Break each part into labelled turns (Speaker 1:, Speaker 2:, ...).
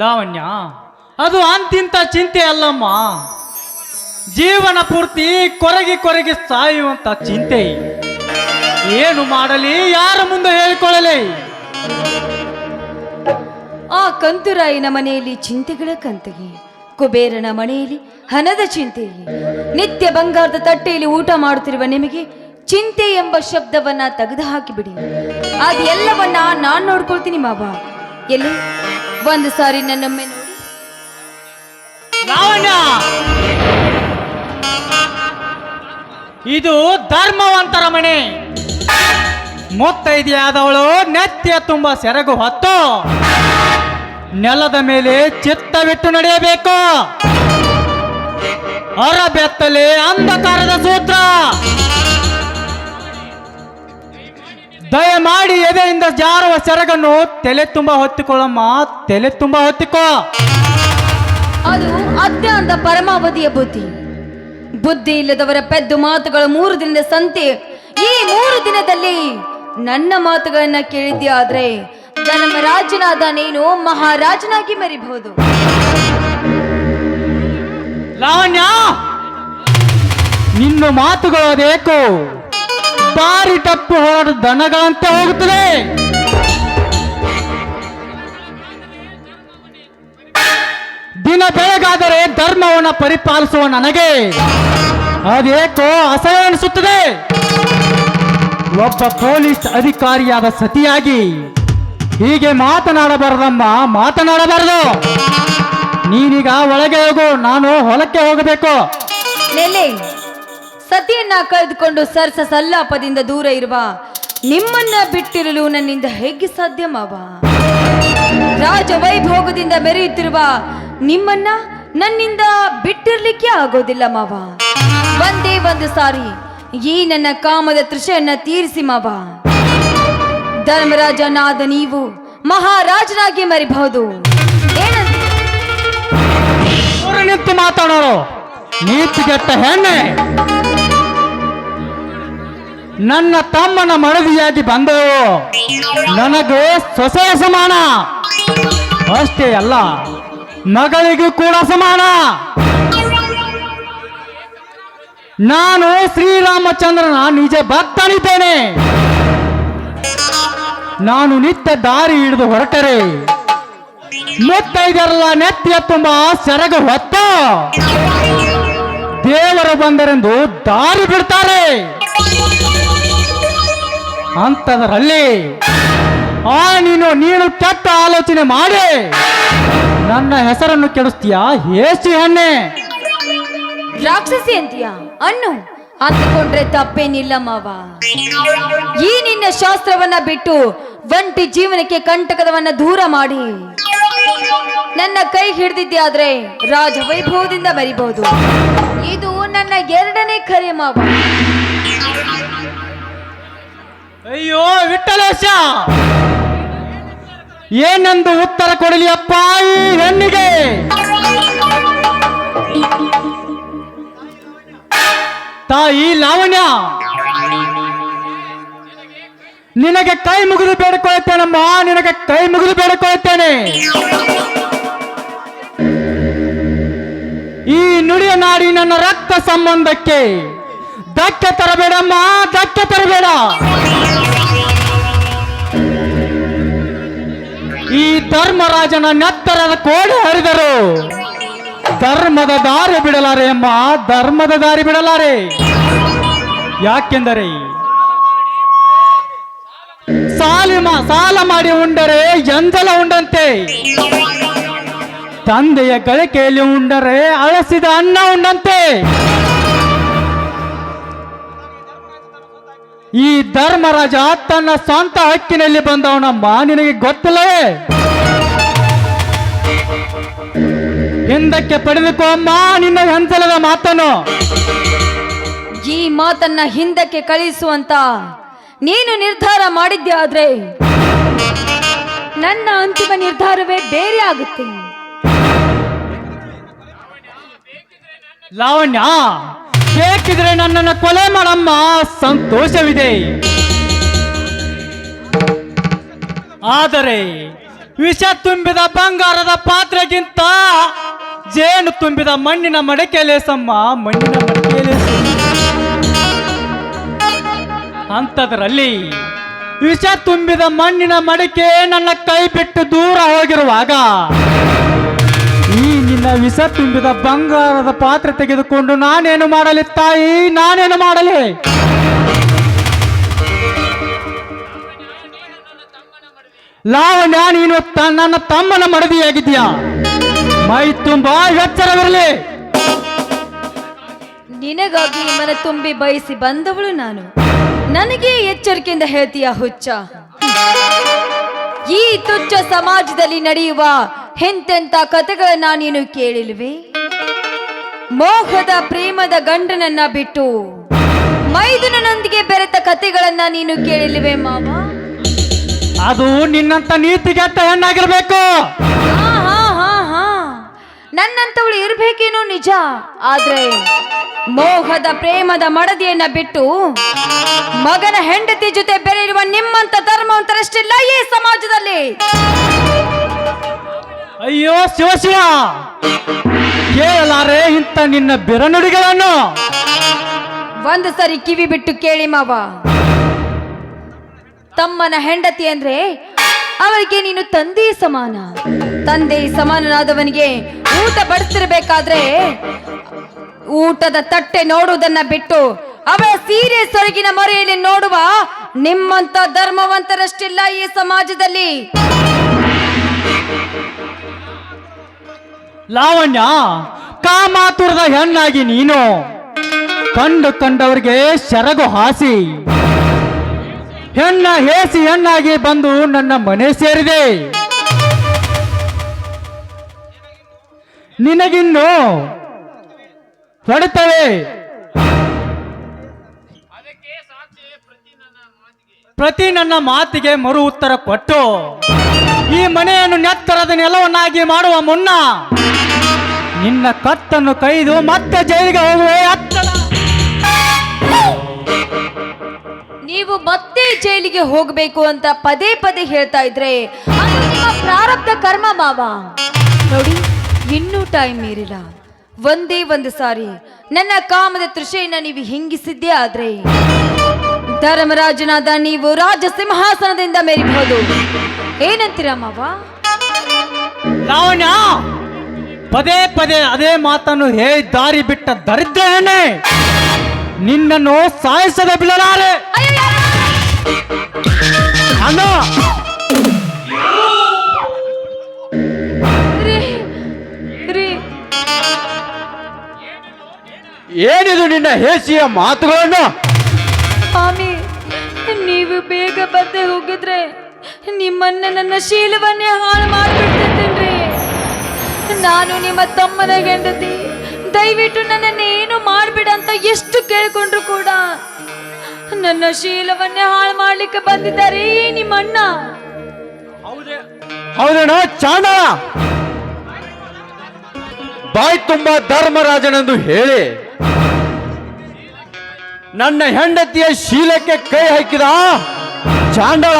Speaker 1: ಲಾವಣ್ಯ, ಅದು ಅಂತಿಂತ ಚಿಂತೆ ಅಲ್ಲಮ್ಮ. ಜೀವನ ಪೂರ್ತಿ ಕೊರಗಿ ಕೊರಗಿ ಸಾಯುವಂತ ಚಿಂತೆ ಏನು ಮಾಡಲಿ, ಯಾರ ಮುಂದೆ ಹೇಳಿಕೊಳ್ಳಲಿ.
Speaker 2: ಆ ಕಂತುರಾಯಿನ ಮನೆಯಲ್ಲಿ ಚಿಂತೆಗಳ ಕಂತಿಗೆ, ಕುಬೇರನ ಮನೆಯಲ್ಲಿ ಹಣದ ಚಿಂತೆ ನಿತ್ಯ ಬಂಗಾರದ ತಟ್ಟೆಯಲ್ಲಿ ಊಟ ಮಾಡುತ್ತಿರುವ ನಿಮಗೆ ಚಿಂತೆ ಎಂಬ ಶಬ್ದವನ್ನ ತೆಗೆದು ಹಾಕಿಬಿಡಿ ಅದೆಲ್ಲವನ್ನ ನಾನು ನೋಡ್ಕೊಳ್ತೀನಿ ಮಾವ. ಎಲ್ಲಿ? ಒಂದು ಸಾರಿ ನನ್ನೊಮ್ಮೆ ನೋಡಿ.
Speaker 1: ಇದು ಧರ್ಮವಂತರ ಮನೆ. ಮುತ್ತೈದೆಯಾದವಳು ನೆತ್ತಿಯ ತುಂಬ ಸೆರಗು ಹೊತ್ತು. ನೆಲದ ಮೇಲೆ ಚಿತ್ತವಿಟ್ಟು ನಡೆಯಬೇಕು. ಅರಬೆತ್ತಲೆ ಅಂಧಕಾರದ ಸೂತ್ರ. ದಯಮಾಡಿ ಎದೆಯಿಂದ ಜಾರುವ ಸೆರಗನ್ನು ತಲೆ ತುಂಬ ಹೊತ್ತಿಕೊಳ್ಳಮ್ಮ ತಲೆ ತುಂಬ ಹೊತ್ತಿಕೋ.
Speaker 2: ಅದು ಅತ್ಯಂತ ಪರಮಾವಧಿಯ ಬುದ್ಧಿ. ಬುದ್ಧಿ ಇಲ್ಲದವರ ಪೆದ್ದು ಮಾತುಗಳ ಮೂರು ದಿನದ ಸಂತೆ ಈ ಮೂರು ದಿನದಲ್ಲಿ ನನ್ನ ಮಾತುಗಳನ್ನ ಕೇಳಿದ್ಯಾದ್ರೆ ಧರ್ಮರಾಜನಾದ ನೀನು ಮಹಾರಾಜನಾಗಿ ಮರಿಬಹುದು.
Speaker 1: ಲಾವಣ್ಯ ನಿನ್ನ ಮಾತುಗಳು ಅದೇಕೋ ದಾರಿ ತಪ್ಪು ಹೋರಾಟ ದನಗಳಂತೆ ಹೋಗುತ್ತದೆ. ದಿನ ಬೆಳಗಾದರೆ ಧರ್ಮವನ್ನು ಪರಿಪಾಲಿಸುವ ನನಗೆ. ಅದೇಕೋ ಅಸಹ್ಯ ಅನಿಸುತ್ತದೆ. ಒಬ್ಬ ಪೊಲೀಸ್ ಅಧಿಕಾರಿಯಾದ ಸತಿಯಾಗಿ ಹೀಗೆ ಮಾತನಾಡಬಾರದಮ್ಮ, ಮಾತನಾಡಬಾರದು. ನೀನೀಗ ಒಳಗೆ ಹೋಗು, ನಾನು ಹೊಲಕ್ಕೆ ಹೋಗಬೇಕು.
Speaker 2: ಸತಿಯನ್ನ ಕಳೆದುಕೊಂಡು ಸರ್ಸ ಸಲ್ಲಾಪದಿಂದ ದೂರ ಇರುವ ನಿಮ್ಮನ್ನ ಬಿಟ್ಟಿರಲು ನನ್ನಿಂದ ಹೇಗೆ ಸಾಧ್ಯ ಮಾವ ರಾಜ ವೈಭೋಗದಿಂದ ಮೆರೆಯುತ್ತಿರುವ ನಿಮ್ಮನ್ನ ನನ್ನಿಂದ ಬಿಟ್ಟಿರ್ಲಿಕ್ಕೆ ಆಗೋದಿಲ್ಲ ಮಾವ. ಒಂದೇ ಒಂದು ಸಾರಿ ಈ ನನ್ನ ಕಾಮದ ತೃಷೆಯನ್ನ ತೀರಿಸಿ ಮಾವ. ಧರ್ಮರಾಜನಾದ ನೀವು ಮಹಾರಾಜನಾಗಿ ಮರಿಬಹುದು.
Speaker 1: ನಿಂತು ಮಾತಾಡೋರು. ನೀತಿಗೆಟ್ಟ ಹೆಣ್ಣೆ. ನನ್ನ ತಮ್ಮನ ಮಡದಿಯಾಗಿ ಬಂದವು ನನಗೆ ಸೊಸೆಯ ಸಮಾನ ಅಷ್ಟೇ ಅಲ್ಲ, ಮಗಳಿಗೂ ಕೂಡ ಸಮಾನ ನಾನು ಶ್ರೀರಾಮಚಂದ್ರನ ನಿಜ ಭಕ್ತನಿದ್ದೇನೆ. ನಾನು ನಿತ್ಯ ದಾರಿ ಹಿಡಿದು ಹೊರಟರೆ. ಮುತ್ತೈದರಲ್ಲ ನೆತ್ತಿಯ ತುಂಬ ಸೆರಗು ಹೊತ್ತು. ದೇವರು ಬಂದರೆಂದು ದಾರಿ ಬಿಡ್ತಾರೆ. ಅಂತದರಲ್ಲಿ ಆ ನೀನು ನೀನು ಕೆಟ್ಟ ಆಲೋಚನೆ ಮಾಡಿ ನನ್ನ ಹೆಸರನ್ನು ಕೆಡಿಸ್ತೀಯಾ? ಹೇಸಿ ಹಣ್ಣೆ
Speaker 2: ರಾಕ್ಷಸಿ ಅಂತೀಯ? ಅನ್ನು ಅಂದುಕೊಂಡ್ರೆ ತಪ್ಪೇನಿಲ್ಲ ಮಾವ. ಈ ನಿನ್ನ ಶಾಸ್ತ್ರವನ್ನ ಬಿಟ್ಟು ಒಂಟಿ ಜೀವನಕ್ಕೆ ಕಂಟಕದವನ್ನ ದೂರ ಮಾಡಿ. ನನ್ನ ಕೈ ಹಿಡಿದಿದ್ದೆ ಆದ್ರೆ ರಾಜ ವೈಭವದಿಂದ ಬರಿಬಹುದು. ಇದು ನನ್ನ ಎರಡನೇ ಕರೆ ಮಾವ.
Speaker 1: ಅಯ್ಯೋ ವಿಠಲೇಶ ಏನೆಂದು ಉತ್ತರ ಕೊಡಲಿ ಅಪ್ಪ ಈ ಹೆಣ್ಣಿಗೆ? ತಾಯಿ ಲಾವಣ್ಯ! ನಿನಗೆ ಕೈ ಮುಗಿದು ಬೇಡಿಕೊಳ್ಳುತ್ತೇನಮ್ಮ ನಿನಗೆ ಕೈ ಮುಗಿದು ಬೇಡಿಕೊಳ್ಳುತ್ತೇನೆ ಈ ನುಡಿಯ ನಾಡಿ ನನ್ನ ರಕ್ತ ಸಂಬಂಧಕ್ಕೆ ಧಕ್ಕೆ ತರಬೇಡಮ್ಮ ದಕ್ಕೆ ತರಬೇಡ. ಈ ಧರ್ಮರಾಜನ ನೆತ್ತರದ ಕೋಡೆ ಹರಿದರು. ಧರ್ಮದ ದಾರಿ ಬಿಡಲಾರೆ ಅಮ್ಮ, ಧರ್ಮದ ದಾರಿ ಬಿಡಲಾರೆ. ಯಾಕೆಂದರೆ ಸಾಲಿಮ, ಸಾಲ ಮಾಡಿ ಉಂಡರೆ, ಎಂಜಲ ಉಂಡಂತೆ. ತಂದೆಯ ಗಳಿಕೆಯಲ್ಲಿ ಉಂಡರೆ, ಅಳಸಿದ ಅನ್ನ ಉಂಡಂತೆ. ಈ ಧರ್ಮರಾಜ ತನ್ನ ಸ್ವಂತ ಹಕ್ಕಿನಲ್ಲಿ ಬಂದವನಮ್ಮ ನಿನಗೆ ಗೊತ್ತಲೇ? ಹಿಂದಕ್ಕೆ ಪಡೆದುಕೋ ಅಮ್ಮ ನಿನ್ನ ಹಂಸಲದ ಮಾತನ್ನು?
Speaker 2: ಈ ಮಾತನ್ನ ಹಿಂದಕ್ಕೆ ಕಳಿಸುವಂತ ನೀನು ನಿರ್ಧಾರ ಮಾಡಿದ್ದೆ ಆದ್ರೆ? ನನ್ನ ಅಂತಿಮ ನಿರ್ಧಾರವೇ ಬೇರೆ ಆಗುತ್ತೆ.
Speaker 1: ಲಾವಣ್ಯ ಬೇಕಿದ್ರೆ ನನ್ನನ್ನು ಕೊಲೆ ಮಾಡಮ್ಮ. ಸಂತೋಷವಿದೆ. ಆದರೆ ವಿಷ ತುಂಬಿದ ಬಂಗಾರದ ಪಾತ್ರೆಗಿಂತ ಜೇನು ತುಂಬಿದ ಮಣ್ಣಿನ ಮಡಕೆ ಲೇಸಮ್ಮ, ಮಣ್ಣಿನ ಮಡಕೆ ಅಂಥದ್ರಲ್ಲಿ ವಿಷ ತುಂಬಿದ ಮಣ್ಣಿನ ಮಡಿಕೆ ನನ್ನ ಕೈ ಬಿಟ್ಟು ದೂರ ಹೋಗಿರುವಾಗ ವಿಷ ತುಂಬಿದ ಬಂಗಾರದ ಪಾತ್ರೆ ತೆಗೆದುಕೊಂಡು ನಾನೇನು ಮಾಡಲಿ ತಾಯಿ? ನಾನೇನು ಮಾಡಲಿ? ಲಾವಣ್ಯ ನೀನು ನನ್ನ ತಮ್ಮನ ಮಡದಿಯಾಗಿದ್ಯಾ ಮೈ ತುಂಬಾ ಎಚ್ಚರವಿರಲಿ.
Speaker 2: ನಿನಗಾಗಿ ಮನ ತುಂಬಿ ಬಯಸಿ ಬಂದವಳು ನಾನು. ನನಗೆ ಎಚ್ಚರಿಕೆಯಿಂದ ಹೇಳ್ತೀಯ ಹುಚ್ಚ? ಈ ತುಚ್ಚ ಸಮಾಜದಲ್ಲಿ ನಡೆಯುವ ಹೆಂತೆಂತ ಕಥೆಗಳನ್ನ ನೀನು ಕೇಳಿಲ್ವಿ? ಮೋಹದ ಪ್ರೇಮದ ಗಂಡನನ್ನ ಬಿಟ್ಟು ಮೈದುನನೊಂದಿಗೆ ಬೆರೆತ ಕಥೆಗಳನ್ನ ನೀನು ಕೇಳಿಲ್ವೆ ಮಾಮ
Speaker 1: ಅದು ನಿನ್ನಂತ ನೀತಿಗೆಟ್ಟ ಹೆಣ್ಣಾಗಿರ್ಬೇಕು
Speaker 2: ಹಾ ಹಾ ಹಾ ಹಾ ನನ್ನಂತವಳು ಇರಬೇಕೇನೋ ನಿಜ. ಆದ್ರೆ ಮೋಹದ ಪ್ರೇಮದ ಮಡದಿಯನ್ನ ಬಿಟ್ಟು ಮಗನ ಹೆಂಡತಿ ಜೊತೆ ಬೆರೆಯಿರುವ ನಿಮ್ಮಂತ ಧರ್ಮವಂತರಷ್ಟಿಲ್ಲ ಈ ಸಮಾಜದಲ್ಲಿ.
Speaker 1: ಅಯ್ಯೋ ಶಿವಶಿವ ಶಿವ ಕೇಳಲಾರೆ ಇಂಥ ನಿನ್ನ ಬೆರನುಡಿಗಳನ್ನು.
Speaker 2: ಒಂದು ಸರಿ ಕಿವಿ ಬಿಟ್ಟು ಕೇಳಿ ಮಾವ. ತಮ್ಮನ ಹೆಂಡತಿ ಅಂದ್ರೆ ಅವರಿಗೆ ನೀನು ತಂದೆ ಸಮಾನ. ತಂದೆ ಸಮಾನನಾದವನಿಗೆ ಊಟ ಬಡಿಸಿರ್ಬೇಕಾದ್ರೆ ಊಟದ ತಟ್ಟೆ ನೋಡುವುದನ್ನ ಬಿಟ್ಟು ಅವಳ ಸೀರೆ ಸೊರಗಿನ ಮೊರೆಯಲ್ಲಿ ನೋಡುವ ನಿಮ್ಮಂತ ಧರ್ಮವಂತರಷ್ಟಿಲ್ಲ ಈ ಸಮಾಜದಲ್ಲಿ.
Speaker 1: ಲಾವಣ್ಯ, ಕಾಮಾತುರದ ಹೆಣ್ಣಾಗಿ ನೀನು ಕಂಡು ಕಂಡವರಿಗೆ ಶರಗು ಹಾಸಿ. ಹೆಣ್ಣ ಹೇಸಿ ಹೆಣ್ಣಾಗಿ ಬಂದು ನನ್ನ ಮನೆ ಸೇರಿದೆ. ನಿನಗಿನ್ನು ಹೊಡೆತವೆ. ಪ್ರತಿ ನನ್ನ ಮಾತಿಗೆ ಮರು ಉತ್ತರ ಕೊಟ್ಟು ಈ ಮನೆಯನ್ನು ನೆತ್ತರದ ನೆಲವನ್ನಾಗಿ ಮಾಡುವ ಮುನ್ನ ನಿನ್ನ ಕತ್ತನ್ನು ಕೈದು ಮತ್ತೆ ಜೈಲಿಗೆ ಹೋಗುವೆ ಅತ್ತಲ.
Speaker 2: ನೀವು ಮತ್ತೆ ಜೈಲಿಗೆ ಹೋಗಬೇಕು ಅಂತ ಪದೇ ಪದೇ ಹೇಳ್ತಾ ಇದ್ರೆ ಅದು ಪ್ರಾರಬ್ಧ ಕರ್ಮ ಮಾವ. ನೋಡಿ, ಇನ್ನೂ ಟೈಮ್ ಮೀರಿಲ್ಲ. ಒಂದೇ ಒಂದು ಸಾರಿ ನನ್ನ ಕಾಮದ ತೃಷೆಯನ್ನ ನೀವು ಹಿಂಗಿಸಿದ್ದೇ ಆದ್ರೆ ಧರ್ಮರಾಜನಾದ ನೀವು ರಾಜ ಸಿಂಹಾಸನದಿಂದ ಮೇರಿಬಹುದು. ಏನಂತೀರ ಮಾವ?
Speaker 1: ಲಾವಣ್ಯ ಪದೇ ಪದೇ ಅದೇ ಮಾತನ್ನು ಹೇ ದಾರಿ ಬಿಟ್ಟ ದರಿದ್ರ ಹೆಣ್ಣೆ ನಿನ್ನನ್ನು ಸಾಯಿಸದೆ ಬಿಡಲಾರೆ? ಅಣ್ಣ. ಏನಿದು ನಿನ್ನ ಹೇಸಿಯ ಮಾತುಗಳನ್ನು?
Speaker 2: ಸ್ವಾಮಿ ನೀವು ಬೇಗ ಬದ್ದೆ ಹೋಗಿದ್ರೆ ನಿಮ್ಮನ್ನ ನನ್ನ ಶೀಲವನ್ನೇ ಹಾಳು ಮಾಡಿಬಿಡ್ತಿದ್ದೇನ್ರಿ ನಾನು ನಿಮ್ಮ ತಮ್ಮನ ಹೆಂಡತಿ. ದಯವಿಟ್ಟು ನನ್ನನ್ನು ಏನು ಮಾಡ್ಬಿಡ ಅಂತ ಎಷ್ಟು ಕೇಳ್ಕೊಂಡ್ರು ಕೂಡ ನನ್ನ ಶೀಲವನ್ನೇ ಹಾಳು ಮಾಡ್ಲಿಕ್ಕೆ ಬಂದಿದ್ದಾರೆ ನಿಮ್ಮ ಅಣ್ಣ
Speaker 3: ಹೌದೇನೋ? ಚಾಂಡಳ ಬಾಯಿ ತುಂಬಾ ಧರ್ಮರಾಜನೆಂದು ಹೇಳಿ ನನ್ನ ಹೆಂಡತಿಯ ಶೀಲಕ್ಕೆ ಕೈ ಹಾಕಿದ? ಚಾಂಡಳ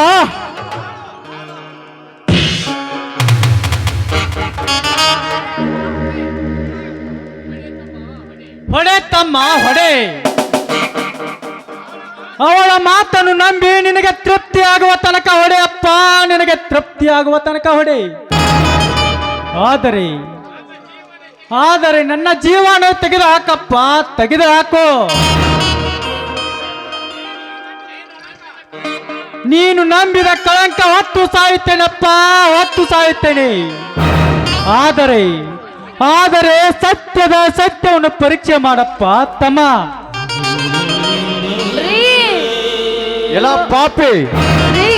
Speaker 1: ಹೊಡೆ ತಮ್ಮ ಹೊಡೆ. ಅವಳ ಮಾತನ್ನು ನಂಬಿ ನಿನಗೆ ತೃಪ್ತಿ ಆಗುವ ತನಕ ಹೊಡೆ, ಅಪ್ಪ, ನಿನಗೆ ತೃಪ್ತಿ ಆಗುವ ತನಕ ಹೊಡೆ. ಆದರೆ ಆದರೆ ನನ್ನ ಜೀವನ ತೆಗೆದು ಹಾಕಪ್ಪ, ತೆಗೆದು ಹಾಕೋ. ನೀನು ನಂಬಿದ ಕಳಂಕ ಹೊತ್ತು ಸಾಯುತ್ತೇನಪ್ಪ, ಹೊತ್ತು ಸಾಯುತ್ತೇನೆ. ಆದರೆ ಆದರೆ ಸತ್ಯದ ಸತ್ಯವನ್ನು ಪರೀಕ್ಷೆ ಮಾಡಪ್ಪ ತಮ್ಮ.
Speaker 2: ರೀ.
Speaker 3: ಎಲ್ಲ ಪಾಪಿ.
Speaker 2: ರೀ.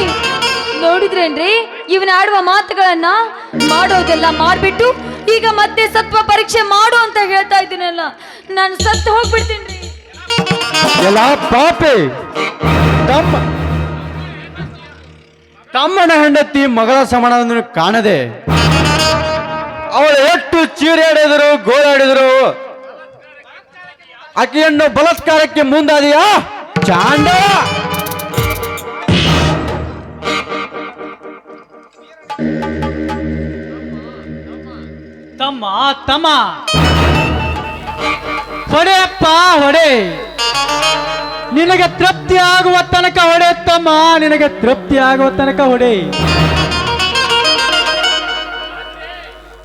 Speaker 2: ನೋಡಿದ್ರೇನ್ರಿ ಇವನ ಆಡುವ ಮಾತುಗಳನ್ನ ಮಾಡೋದೆಲ್ಲ ಮಾಡ್ಬಿಟ್ಟು ಈಗ ಮತ್ತೆ ಸತ್ವ ಪರೀಕ್ಷೆ ಮಾಡು ಅಂತ ಹೇಳ್ತಾ ಇದ್ದೀನಲ್ಲ ನಾನು ಸತ್ತು ಹೋಗ್ಬಿಡ್ತೀನಿ
Speaker 3: ಎಲ್ಲ ಪಾಪಿ. ತಮ್ಮ. ತಮ್ಮನ ಹೆಂಡತಿ ಮಗಳ ಸಮಾನವನ್ನು ಕಾಣದೆ ಅವಳು ಎಷ್ಟು ಚೀರಾಡಿದ್ರು ಗೋಳಾಡಿದ್ರು ಆಕೆಯನ್ನು ಬಲತ್ಕಾರಕ್ಕೆ ಮುಂದಾದಿಯಾ? ಚಾಂಡ
Speaker 1: ತಮ್ಮ ತಮ್ಮ. ಹೊಡೆಯಪ್ಪ, ಹೊಡೆ. ನಿನಗೆ ತೃಪ್ತಿ ಆಗುವ ತನಕ ಹೊಡೆ, ತಮ್ಮ. ನಿನಗೆ ತೃಪ್ತಿ ಆಗುವ ತನಕ ಹೊಡೆ.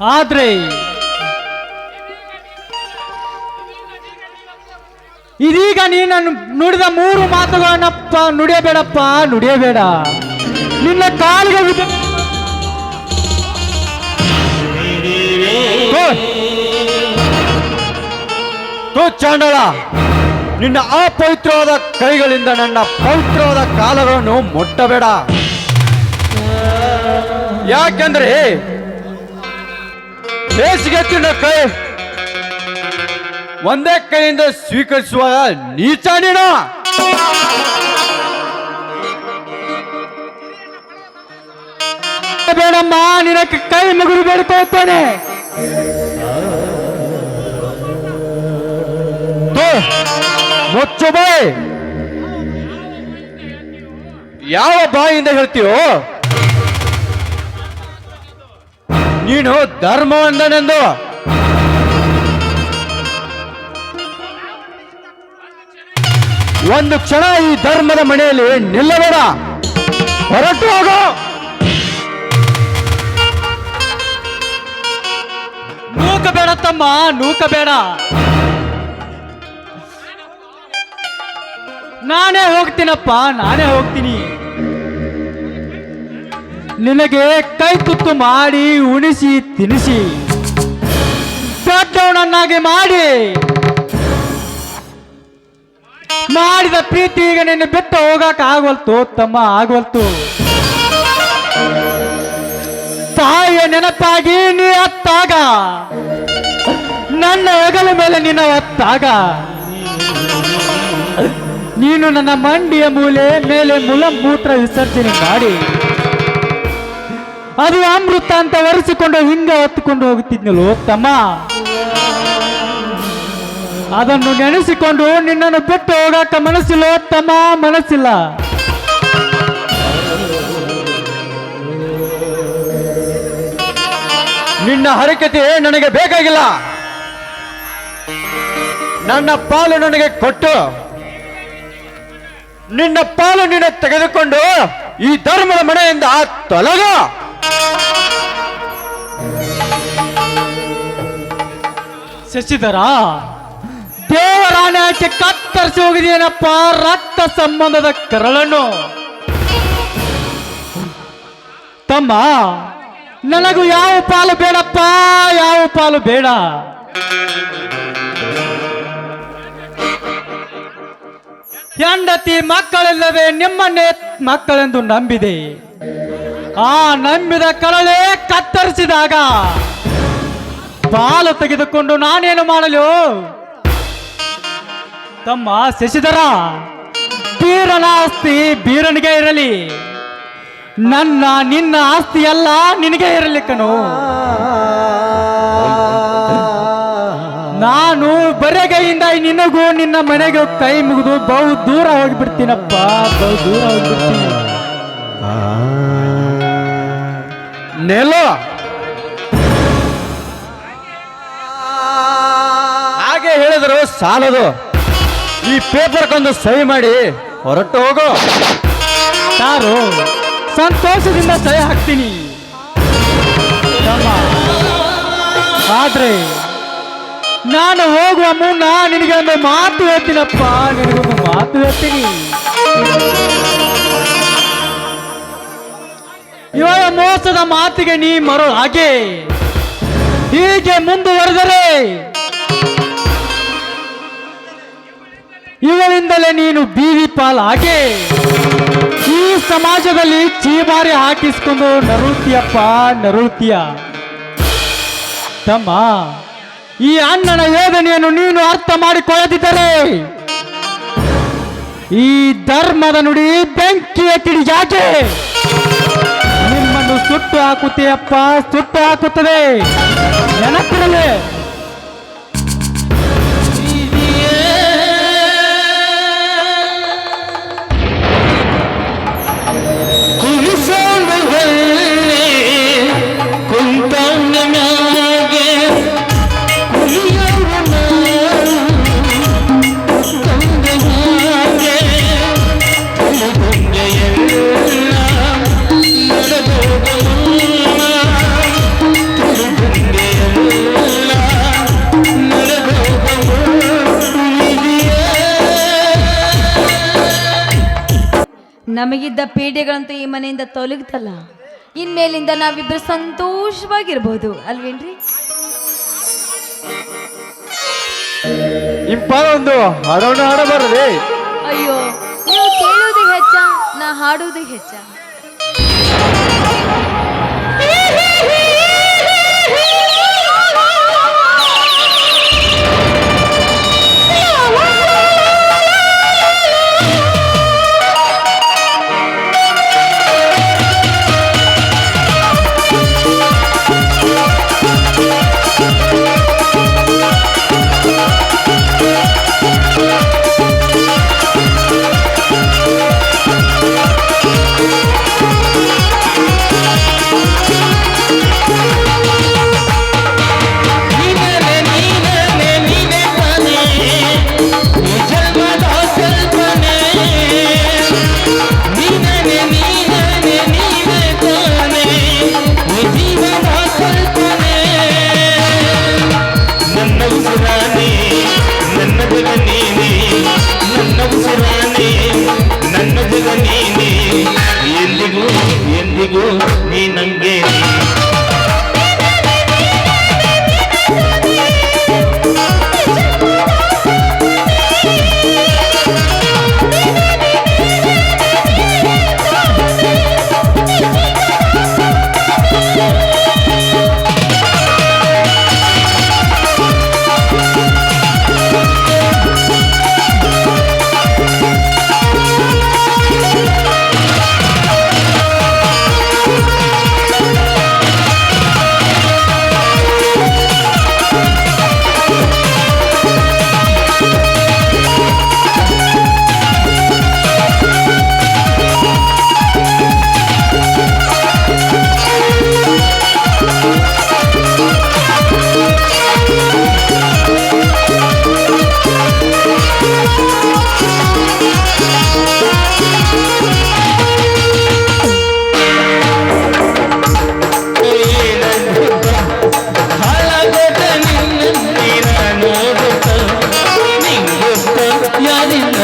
Speaker 1: ಆದ್ರೆ ಇದೀಗ ನೀನು ನುಡಿದ ಮೂರು ಮಾತುಗಳನ್ನಪ್ಪ, ನುಡಿಯಬೇಡಪ್ಪ, ನುಡಿಯಬೇಡ. ನಿನ್ನ ಕಾಲಿಗೆ
Speaker 3: ಚಾಂಡಳ ನಿನ್ನ ಅಪವಿತ್ರವಾದ ಕೈಗಳಿಂದ ನನ್ನ ಪವಿತ್ರವಾದ ಕಾಲಗಳನ್ನು ಮುಟ್ಟಬೇಡ. ಯಾಕೆಂದ್ರೆ ಬೇಸಿಗೆ ತಿನ್ನ ಕೈ. ಒಂದೇ ಕೈಯಿಂದ ಸ್ವೀಕರಿಸುವ ನೀಚ
Speaker 1: ಬೇಡಮ್ಮ ನಿನಕ್ಕೆ ಕೈ ಮುಗಿದು ಬೇಡ್ಕೊಳ್ತೇನೆ
Speaker 3: ಮುಚ್ಚು ಬಾಯ್. ಯಾವ ಬಾಯಿಂದ ಹೇಳ್ತೀಯೋ? ನೀನು ಧರ್ಮ ಅಂದನೆಂದು ಒಂದು ಕ್ಷಣ ಈ ಧರ್ಮದ ಮನೆಯಲ್ಲಿ ನಿಲ್ಲಬೇಡ. ಹೊರಟು ಹೋಗೋ.
Speaker 1: ನೂಕಬೇಡ ತಮ್ಮ, ನೂಕಬೇಡ. ನಾನೇ ಹೋಗ್ತೀನಪ್ಪ, ನಾನೇ ಹೋಗ್ತೀನಿ. ನಿನಗೆ ಕೈ ತುತ್ತು ಮಾಡಿ ಉಣಿಸಿ, ತಿನಿಸಿ. ದೊಡ್ಡವನನ್ನಾಗಿ ಮಾಡಿ. ಮಾಡಿದ ಪ್ರೀತಿ ಈಗ ನಿನ್ನ ಬಿಟ್ಟು ಹೋಗಕ್ ಆಗವಲ್ತು ತಮ್ಮ ಆಗವಲ್ತು. ತಾಯಿಯ ನೆನಪಾಗಿ ನೀ ಅತ್ತಾಗ. ನನ್ನ ಹೆಗಲ ಮೇಲೆ ನಿನ್ನ ಅತ್ತಾಗ. ನೀನು ನನ್ನ ಮಂಡಿಯ ಮೂಲೆ ಮೇಲೆ ಮುಲಮೂತ್ರ ವಿಸರ್ಜನೆ ಮಾಡಿ. ಅದು ಅಮೃತ ಅಂತ ಒರೆಸಿಕೊಂಡು ಹಿಂಗ ಹೊತ್ತುಕೊಂಡು ಹೋಗುತ್ತಿದ್ನಲ್ಲೋ ತಮ್ಮ ಅದನ್ನು ನೆನೆಸಿಕೊಂಡು ನಿನ್ನನ್ನು ಬಿಟ್ಟು ಹೋಗಾಕ ಮನಸ್ಸಿಲ್ಲ ತಮ್ಮ ಮನಸ್ಸಿಲ್ಲ.
Speaker 3: ನಿನ್ನ ಹರಕತೆ ನನಗೆ ಬೇಕಾಗಿಲ್ಲ. ನನ್ನ ಪಾಲು ನನಗೆ ಕೊಟ್ಟು, ನಿನ್ನ ಪಾಲು ನಿನ್ನ ತೆಗೆದುಕೊಂಡು ಈ ಧರ್ಮದ ಮನೆಯಿಂದ ತೊಲಗ
Speaker 1: ಶಶಿಧರ ದೇವರಾಣೆ ಕತ್ತರಿಸಿ ಹೋಗಿದೆಯೇನಪ್ಪ ರಕ್ತ ಸಂಬಂಧದ ಕರಳನ್ನು. ತಮ್ಮ, ನನಗೂ ಯಾವ ಪಾಲು ಬೇಡಪ್ಪ, ಯಾವ ಪಾಲು ಬೇಡ. ಹೆಂಡತಿ ಮಕ್ಕಳಿಲ್ಲದೆ ನಿಮ್ಮನ್ನೇ ಮಕ್ಕಳೆಂದು ನಂಬಿದೆ. ಆ ನಂಬಿದ ಕರಳೇ ಕತ್ತರಿಸಿದಾಗ ಪಾಲು ತೆಗೆದುಕೊಂಡು ನಾನೇನು ಮಾಡಲು? ತಮ್ಮ ಶಶಿಧರ ಬೀರನ ಆಸ್ತಿ ಬೀರನಿಗೆ ಇರಲಿ. ನನ್ನ, ನಿನ್ನ ಆಸ್ತಿ ಎಲ್ಲ ನಿನಗೆ ಇರಲಿ ಕಣು. ನಾನು ಬರೆಗೈಯಿಂದ ನಿನಗೂ ನಿನ್ನ ಮನೆಗೂ ಕೈ ಮುಗಿದು ಬಹು ದೂರ ಹೋಗಿಬಿಡ್ತೀನಪ್ಪ, ಬಹು ದೂರ ಹೋಗ್ಬಿಡ್ತೀನಿ.
Speaker 3: ನೆಲೋ. ಸಾಲದು. ಈ ಪೇಪರ್ಗೊಂದು ಸಹಿ ಮಾಡಿ ಹೊರಟು ಹೋಗು.
Speaker 1: ಸಾರು ಸಂತೋಷದಿಂದ ಸಹಿ ಹಾಕ್ತೀನಿ. ಆದ್ರೆ ನಾನು ಹೋಗುವ ಮುನ್ನ ನಿನಗೆ ಒಂದು ಮಾತು ಹೇಳ್ತೀನಪ್ಪ. ನಿನಗೊಂದು ಮಾತು ಹೇಳ್ತೀನಿ. ಇವಾಗ ಮೋಸದ ಮಾತಿಗೆ ನೀ ಮರು ಹಾಗೆ. ಹೀಗೆ ಮುಂದುವರೆದರೆ ಇವಳಿಂದಲೇ ನೀನು ಬೀದಿ ಪಾಲ್ ಹಾಗೆ ಈ ಸಮಾಜದಲ್ಲಿ ಚೀಬಾರಿ ಹಾಕಿಸ್ಕೊಂಡು ನರುಳ್ತೀಯಪ್ಪ ನರುಳ್ತೀಯ ತಮ್ಮ. ಈ ಅಣ್ಣನ ವೇದನೆಯನ್ನು ನೀನು ಅರ್ಥ ಮಾಡಿಕೊಳ್ಳದಿದ್ದರೆ ಈ ಧರ್ಮದ ನುಡಿ ಬೆಂಕಿಯ ಜಾಕೆ ನಿಮ್ಮನ್ನು ಸುಟ್ಟು ಹಾಕುತ್ತೆಯಪ್ಪ, ಸುಟ್ಟು ಹಾಕುತ್ತದೆ. ನೆನಪಿರಲಿ.
Speaker 2: ಇದ್ದ ಪೀಡೆಗಳಂತೂ ಈ ಮನೆಯಿಂದ ತೊಲಗ್ತಲ್ಲ. ಇನ್ಮೇಲಿಂದ ನಾವಿಬ್ರು ಸಂತೋಷವಾಗಿರ್ಬೋದು ಅಲ್ವೇನ್ರಿ?
Speaker 3: ಹಾಡೋಣ ಹಾಡಬಾರದೆ
Speaker 2: ಅಯ್ಯೋ ನೀವು ಕೇಳೋದು ಹೆಚ್ಚ ನಾ ಹಾಡೋದು ಹೆಚ್ಚ.
Speaker 4: ನೀನೆ. ಎಲ್ಲಿಗೂ ಎಂದಿಗೂ ನೀ ನಂಗೆ ನೀ 爱你。